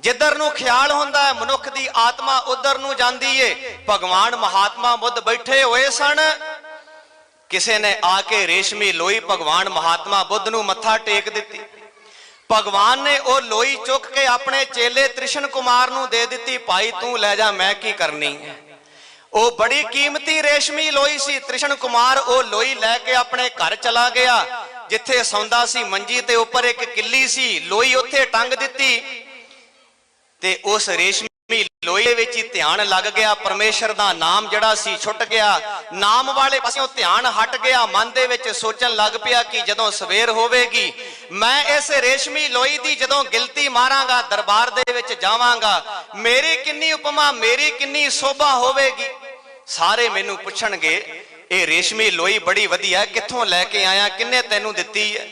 ਜਿੱਧਰ ਨੂੰ ਖਿਆਲ ਹੁੰਦਾ ਹੈ, ਮਨੁੱਖ ਦੀ ਆਤਮਾ ਉਧਰ ਨੂੰ ਜਾਂਦੀ ਏ। ਭਗਵਾਨ ਮਹਾਤਮਾ ਬੁੱਧ ਬੈਠੇ ਹੋਏ ਸਨ। ਕਿਸੇ ਨੇ ਆ ਕੇ ਰੇਸ਼ਮੀ ਲੋਈ ਭਗਵਾਨ ਮਹਾਤਮਾ ਬੁੱਧ ਨੂੰ ਮੱਥਾ ਟੇਕ ਦਿੱਤੀ। ਭਗਵਾਨ ਨੇ ਉਹ ਲੋਈ ਚੁੱਕ ਕੇ ਆਪਣੇ ਚੇਲੇ ਤ੍ਰਿਸ਼ਨ ਕੁਮਾਰ ਨੂੰ ਦੇ ਦਿੱਤੀ, ਭਾਈ ਤੂੰ ਲੈ ਜਾ, ਮੈਂ ਕੀ ਕਰਨੀ ਹੈ? ਉਹ ਬੜੀ ਕੀਮਤੀ ਰੇਸ਼ਮੀ ਲੋਈ ਸੀ। ਤ੍ਰਿਸ਼ਨ ਕੁਮਾਰ ਉਹ ਲੋਈ ਲੈ ਕੇ ਆਪਣੇ ਘਰ ਚਲਾ ਗਿਆ, ਜਿੱਥੇ ਸੌਂਦਾ ਸੀ। ਮੰਜੀ ਤੇ ਉੱਪਰ ਇੱਕ ਕਿੱਲੀ ਸੀ। ਲੋਈ ਉੱਥੇ ਟੰਗ ਦਿੱਤੀ। ਤੇ ਉਸ ਰੇਸ਼ਮੀ ਲੋਈ ਦੇ ਵਿੱਚ ਹੀ ਧਿਆਨ ਲੱਗ ਗਿਆ। ਪਰਮੇਸ਼ਰ ਦਾ ਨਾਮ ਜਿਹੜਾ ਸੀ ਛੁੱਟ ਗਿਆ। ਨਾਮ ਵਾਲੇ ਪਾਸਿਓਂ ਧਿਆਨ ਹਟ ਗਿਆ। ਮਨ ਦੇ ਵਿੱਚ ਸੋਚਣ ਲੱਗ ਪਿਆ ਕਿ ਜਦੋਂ ਸਵੇਰ ਹੋਵੇਗੀ, ਮੈਂ ਇਸ ਰੇਸ਼ਮੀ ਲੋਈ ਦੀ ਜਦੋਂ ਗਿਲਤੀ ਮਾਰਾਂਗਾ, ਦਰਬਾਰ ਦੇ ਵਿੱਚ ਜਾਵਾਂਗਾ, ਮੇਰੀ ਕਿੰਨੀ ਉਪਮਾ, ਮੇਰੀ ਕਿੰਨੀ ਸੋਭਾ ਹੋਵੇਗੀ? ਸਾਰੇ ਮੈਨੂੰ ਪੁੱਛਣਗੇ, ਇਹ ਰੇਸ਼ਮੀ ਲੋਈ ਬੜੀ ਵਧੀਆ, ਕਿੱਥੋਂ ਲੈ ਕੇ ਆਇਆ, ਕਿੰਨੇ ਤੈਨੂੰ ਦਿੱਤੀ ਹੈ?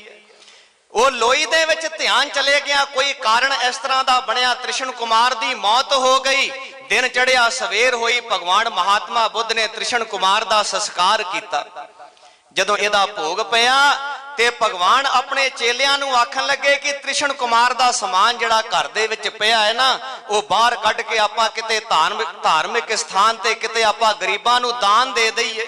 ਉਹ ਲੋਈ ਦੇ ਵਿੱਚ ਧਿਆਨ ਚਲੇ ਗਿਆ। ਕੋਈ ਕਾਰਨ ਇਸ ਤਰ੍ਹਾਂ ਦਾ ਬਣਿਆ, ਤ੍ਰਿਸ਼ਨ ਕੁਮਾਰ ਦੀ ਮੌਤ ਹੋ ਗਈ। ਦਿਨ ਚੜਿਆ ਸਵੇਰ ਹੋਈ, ਭਗਵਾਨ ਮਹਾਤਮਾ ਬੁੱਧ ਨੇ ਤ੍ਰਿਸ਼ਨ ਕੁਮਾਰ ਦਾ ਸੰਸਕਾਰ ਕੀਤਾ। ਜਦੋਂ ਇਹਦਾ ਭੋਗ ਪਿਆ ਤੇ ਭਗਵਾਨ ਆਪਣੇ ਚੇਲਿਆਂ ਨੂੰ ਆਖਣ ਲੱਗੇ ਕਿ ਤ੍ਰਿਸ਼ਨ ਕੁਮਾਰ ਦਾ ਸਮਾਨ ਜਿਹੜਾ ਘਰ ਦੇ ਵਿੱਚ ਪਿਆ ਹੈ ਨਾ, ਉਹ ਬਾਹਰ ਕੱਢ ਕੇ ਆਪਾਂ ਕਿਤੇ ਧਾਰਮਿਕ ਧਾਰਮਿਕ ਸਥਾਨ ਤੇ ਕਿਤੇ ਆਪਾਂ ਗਰੀਬਾਂ ਨੂੰ ਦਾਨ ਦੇ ਦਈਏ।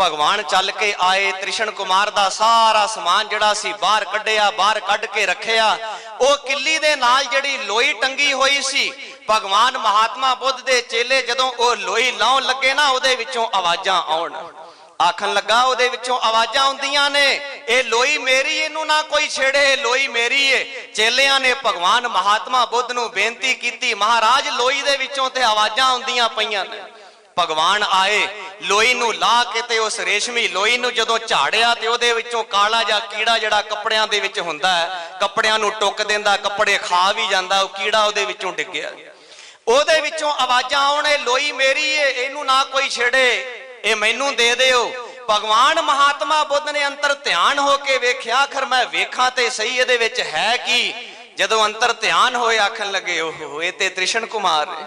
ਭਗਵਾਨ ਚੱਲ ਕੇ ਆਏ, ਤ੍ਰਿਸ਼ਨ ਕੁਮਾਰ ਦਾ ਸਾਰਾ ਸਮਾਨ ਜਿਹੜਾ ਸੀ ਬਾਹਰ ਕੱਢਿਆ, ਬਾਹਰ ਕੱਢ ਕੇ ਰੱਖਿਆ। ਉਹ ਕਿੱਲੀ ਦੇ ਨਾਲ ਜਿਹੜੀ ਲੋਈ ਟੰਗੀ ਹੋਈ ਸੀ, ਭਗਵਾਨ ਮਹਾਤਮਾ ਬੁੱਧ ਦੇ ਚੇਲੇ ਜਦੋਂ ਉਹ ਲੋਈ ਲਾਉਣ ਲੱਗੇ ਨਾ, ਉਹਦੇ ਵਿੱਚੋਂ ਆਵਾਜ਼ਾਂ ਆਉਣ। ਆਖਣ ਲੱਗਾ, ਉਹਦੇ ਵਿੱਚੋਂ ਆਵਾਜ਼ਾਂ ਆਉਂਦੀਆਂ ਨੇ, ਇਹ ਲੋਈ ਮੇਰੀ ਇਹਨੂੰ ਨਾ ਕੋਈ ਛੇੜੇ ਲੋਈ ਮੇਰੀ ਏ। ਚੇਲਿਆਂ ਨੇ ਭਗਵਾਨ ਮਹਾਤਮਾ ਬੁੱਧ ਨੂੰ ਬੇਨਤੀ ਕੀਤੀ, ਮਹਾਰਾਜ, ਲੋਈ ਦੇ ਵਿੱਚੋਂ ਤੇ ਆਵਾਜ਼ਾਂ ਆਉਂਦੀਆਂ ਪਈਆਂ ਨੇ। ਭਗਵਾਨ ਆਏ ਲੋਈ ਨੂੰ ਲਾ ਕੇ ਤੇ ਉਸ ਰੇਸ਼ਮੀ ਲੋਈ ਨੂੰ ਜਦੋਂ ਝਾੜਿਆ ਤੇ ਉਹਦੇ ਵਿੱਚੋਂ ਕਾਲਾ ਜਿਹਾ ਕੀੜਾ ਜਿਹੜਾ ਕੱਪੜਿਆਂ ਦੇ ਵਿੱਚ ਹੁੰਦਾ ਹੈ, ਕੱਪੜਿਆਂ ਨੂੰ ਟੁੱਕ ਦਿੰਦਾ, ਕੱਪੜੇ ਖਾ ਵੀ ਜਾਂਦਾ, ਉਹ ਕੀੜਾ ਉਹਦੇ ਵਿੱਚੋਂ ਡਿੱਗਿਆ ਉਹਦੇ ਵਿੱਚੋਂ ਆਵਾਜ਼ਾਂ ਆਉਣ, ਲੋਈ ਮੇਰੀ ਏ, ਇਹਨੂੰ ਨਾ ਕੋਈ ਛੇੜੇ, ਇਹ ਮੈਨੂੰ ਦੇ ਦਿਓ। ਭਗਵਾਨ ਮਹਾਤਮਾ ਬੁੱਧ ਨੇ ਅੰਤਰ ਧਿਆਨ ਹੋ ਕੇ ਵੇਖਿਆ, ਆਖਰ ਮੈਂ ਵੇਖਾਂ ਤੇ ਸਹੀ ਇਹਦੇ ਵਿੱਚ ਹੈ ਕੀ? ਜਦੋਂ ਅੰਤਰ ਧਿਆਨ ਹੋਏ, ਆਖਣ ਲੱਗੇ ਉਹ ਇਹ ਤੇ ਤ੍ਰਿਸ਼ਨ ਕੁਮਾਰ ਨੇ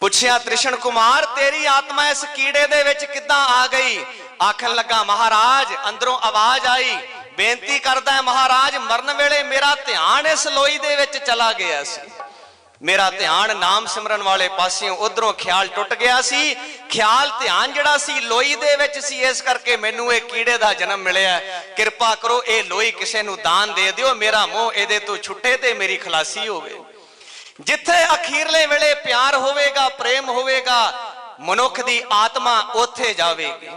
ਪੁੱਛਿਆ ਤ੍ਰਿਸ਼ਨ ਕੁਮਾਰ, ਤੇਰੀ ਆਤਮਾ ਇਸ ਕੀੜੇ ਦੇ ਵਿੱਚ ਕਿੱਦਾਂ ਆ ਗਈ? ਆਖਣ ਲੱਗਾ, ਮਹਾਰਾਜ, ਅੰਦਰੋਂ ਆਵਾਜ਼ ਆਈ, ਬੇਨਤੀ ਕਰਦਾ ਹੈ, ਮਹਾਰਾਜ, ਮਰਨ ਵੇਲੇ ਮੇਰਾ ਧਿਆਨ ਇਸ ਲੋਈ ਦੇ ਵਿੱਚ ਚਲਾ ਗਿਆ ਸੀ। ਮੇਰਾ ਧਿਆਨ ਨਾਮ ਸਿਮਰਨ ਵਾਲੇ ਪਾਸਿਓਂ ਉਧਰੋਂ ਖਿਆਲ ਟੁੱਟ ਗਿਆ ਸੀ। ਖਿਆਲ, ਧਿਆਨ ਜਿਹੜਾ ਸੀ, ਲੋਈ ਦੇ ਵਿੱਚ ਸੀ। ਇਸ ਕਰਕੇ ਮੈਨੂੰ ਇਹ ਕੀੜੇ ਦਾ ਜਨਮ ਮਿਲਿਆ। ਕਿਰਪਾ ਕਰੋ, ਇਹ ਲੋਈ ਕਿਸੇ ਨੂੰ ਦਾਨ ਦੇ ਦਿਓ। ਮੇਰਾ ਮੋਹ ਇਹਦੇ ਤੋਂ ਛੁੱਟੇ ਤੇ ਮੇਰੀ ਖਲਾਸੀ ਹੋਵੇ। ਜਿੱਥੇ ਅਖੀਰਲੇ ਵੇਲੇ ਪਿਆਰ ਹੋਵੇਗਾ ਪ੍ਰੇਮ ਹੋਵੇਗਾ ਮਨੁੱਖ ਦੀ ਆਤਮਾ ਉੱਥੇ ਜਾਵੇਗੀ।